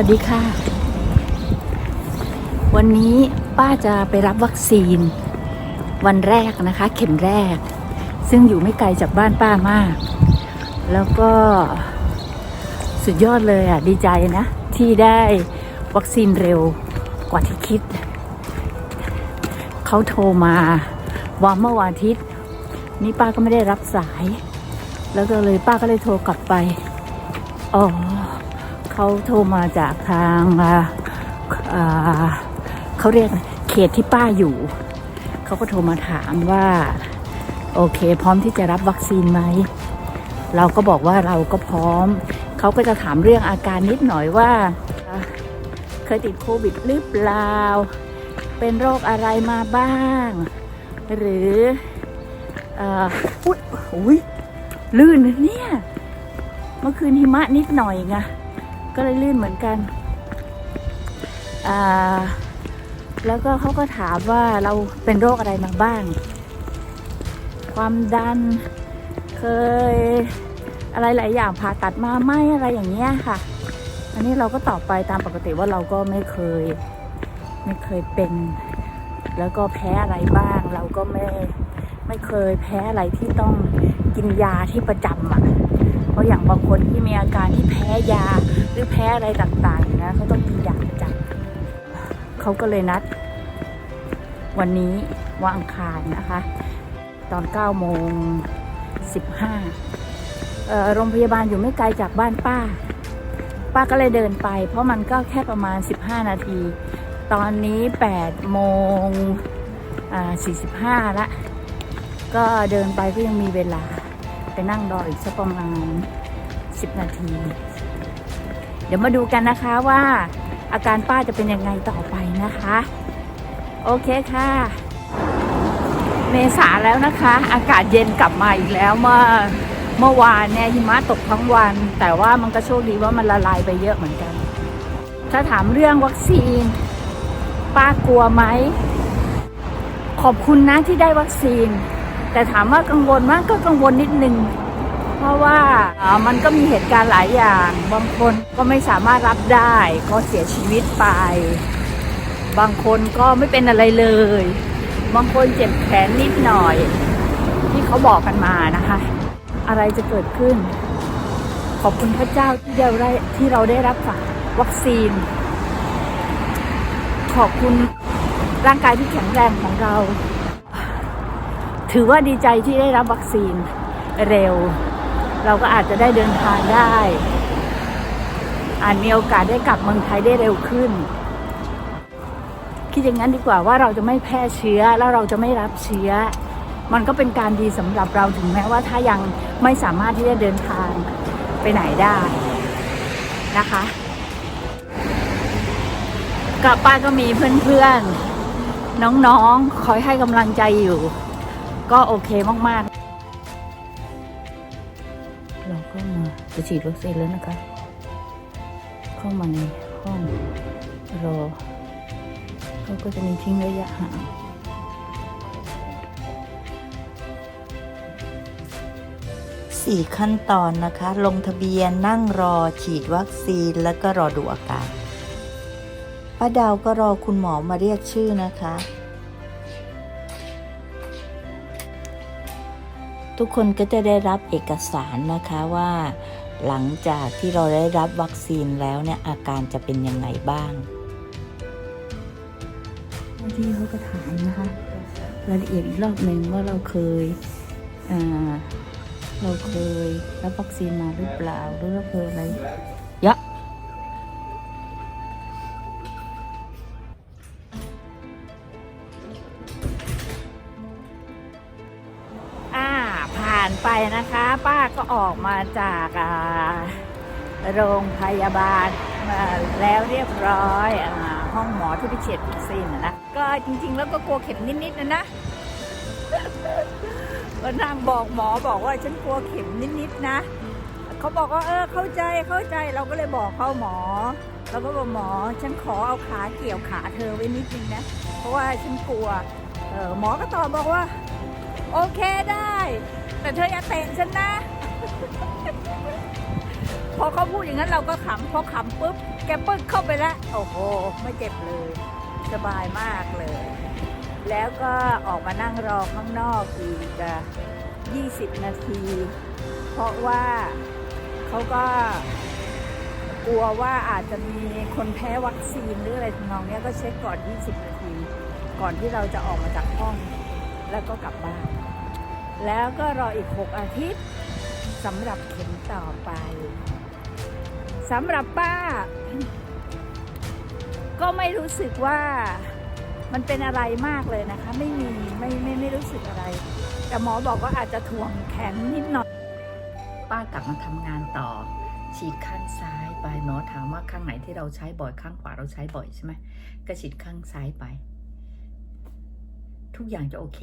วัสดีค่ะ วันนี้ป้าจะไปรับวัคซีน วันแรกนะคะ เข็มแรก ซึ่งอยู่ไม่ไกลจากบ้านป้ามาก แล้วก็สุดยอดเลยอะ ดีใจนะ ที่ได้วัคซีนเร็วกว่าที่คิด เขาโทรมาวันเมื่อวันอาทิตย์ นี่ป้าก็ไม่ได้รับสาย แล้วก็เลยป้าก็เลยโทรกลับไป อ๋อ เขาโทรมาจากทางเขาเรียกเขตที่ป้าอยู่ เขาก็โทรมาถามว่า โอเค พร้อมที่จะรับวัคซีนไหม เราก็บอกว่าเราก็พร้อม เขาก็จะถามเรื่องอาการนิดหน่อยว่า เคยติดโควิดหรือเปล่า เป็นโรคอะไรมาบ้าง หรืออุ๊ยลื่นเนี่ย เมื่อคืนหิมะนิดหน่อยไง ก็เลยลื่นเหมือนกัน อ่า แล้วก็เขาก็ถามว่าเราเป็นโรคอะไรมาบ้าง ความดัน เคยอะไรหลายอย่างผ่าตัดมาไหมอะไรอย่างเงี้ยค่ะ อันนี้เราก็ตอบไปตามปกติว่าเราก็ไม่เคย ไม่เคยเป็น แล้วก็แพ้อะไรบ้าง เราก็ไม่ไม่เคยแพ้อะไรที่ต้องกินยาที่ประจำอะ เพราะอย่างบางคนที่มีอาการที่แพ้ยาหรือแพ้อะไรต่างๆนะเขาต้องกินยาประจำเขาก็เลยนัด วันนี้วันอังคารนะคะ ตอน9โมง15โรงพยาบาลอยู่ไม่ไกลจากบ้านป้า ป้าก็เลยเดินไป เพราะมันก็แค่ประมาณ 15 นาที ตอนนี้8โมง45ละก็เดินไปก็ยังมีเวลา ไปนั่งรออีกสักประมาณ 10 นาที เดี๋ยวมาดูกันนะคะว่า อาการป้าจะเป็นยังไงต่อไปนะคะ โอเคค่ะ เมษาแล้วนะคะ อากาศเย็นกลับมาอีกแล้วเมื่อเมื่อวานเนี่ยหิมะตกทั้งวัน แต่ว่ามันก็โชคดีว่ามันละลายไปเยอะเหมือนกัน ถ้าถามเรื่องวัคซีน ป้ากลัวไหม ขอบคุณนะที่ได้วัคซีน แต่ถามว่ากังวลมากก็กังวลนิดนึง เพราะว่าอ่ามันก็มีเหตุการณ์หลายอย่าง บางคนก็ไม่สามารถรับได้ก็เสียชีวิตไป บางคนก็ไม่เป็นอะไรเลย บางคนเจ็บแขนนิดหน่อย ที่เขาบอกกันมานะคะ อะไรจะเกิดขึ้น ขอบคุณพระเจ้าที่เราได้ที่เราได้รับวัคซีน ขอบคุณร่างกายที่แข็งแรงของเรา ถือว่าดีใจที่ได้รับวัคซีนเร็ว เราก็อาจจะได้เดินทางได้อาจมีโอกาสได้กลับเมืองไทยได้เร็วขึ้น คิดอย่างนั้นดีกว่าว่าเราจะไม่แพร่เชื้อแล้วเราจะไม่รับเชื้อ มันก็เป็นการดีสำหรับเราถึงแม้ว่าถ้ายังไม่สามารถที่จะเดินทางไปไหนได้นะคะกับป้าก็มีเพื่อนๆ น้องๆ คอยให้กำลังใจอยู่ ก็โอเคมากๆ เราก็มาจะฉีดวัคซีนแล้วนะคะ เข้ามาในห้องรอเขาก็จะมีทิ้งระยะห่างสี่ขั้นตอนนะคะ ลงทะเบียนนั่งรอฉีดวัคซีนแล้วก็รอดูอาการป้าดาวก็รอคุณหมอมาเรียกชื่อนะคะ ทุกคนก็จะได้รับเอกสารนะคะว่า หลังจากที่เราได้รับวัคซีนแล้วเนี่ยอาการจะเป็นยังไงบ้างที่เขาก็ถามนะคะรายละเอียดอีกรอบหนึ่งว่าเราเคยเราเคยรับวัคซีนมาหรือเปล่าหรือเราเคยอะไร ไปนะคะ ป้าก็ออกมาจากโรงพยาบาลมาแล้วเรียบร้อยอห้องหมอที่ไปฉีดวัคซีนน่ะนะก็จริง ๆ แล้วก็กลัวเข็มนิดๆนะนะก็นางบอกหมอบอกว่าฉันกลัวเข็มนิดๆนะเขาบอกว่าเออเข้าใจเข้าใจเราก็เลยบอกเขาหมอเราก็บอกหมอฉันขอเอาขาเกี่ยวขาเธอไว้นิดนึงนะ เพราะว่าฉันกลัวเออหมอก็ตอบบอกว่า โอเคได้ แต่เธออย่าเตะฉันนะ พอเขาพูดอย่างนั้นเราก็ขำพอขำปุ๊บแกปึ๊กเข้าไปแล้วโอ้โห ไม่เจ็บเลย สบายมากเลย แล้วก็ออกมานั่งรอข้างนอกอีก20 นาที เพราะว่าเขาก็กลัวว่าอาจจะมีคนแพ้วัคซีนหรืออะไรทำนองเนี้ยก็เช็คก่อน 20 นาที ก่อนที่เราจะออกมาจากห้อง แล้วก็กลับบ้าน แล้วก็รออีก 6 อาทิตย์สำหรับเข็มต่อไปสำหรับป้า ก็ไม่รู้สึกว่ามันเป็นอะไรมากเลยนะคะ ไม่มีไม่ไม่ไม่รู้สึกอะไร แต่หมอบอกว่าอาจจะถ่วงแขนนิดหน่อย ป้ากลับมาทำงานต่อ ฉีดข้างซ้ายไปหมอถามว่าข้างไหนที่เราใช้บ่อยข้างขวาเราใช้บ่อยใช่ไหมก็ฉีดข้างซ้ายไป ทุกอย่างจะโอเค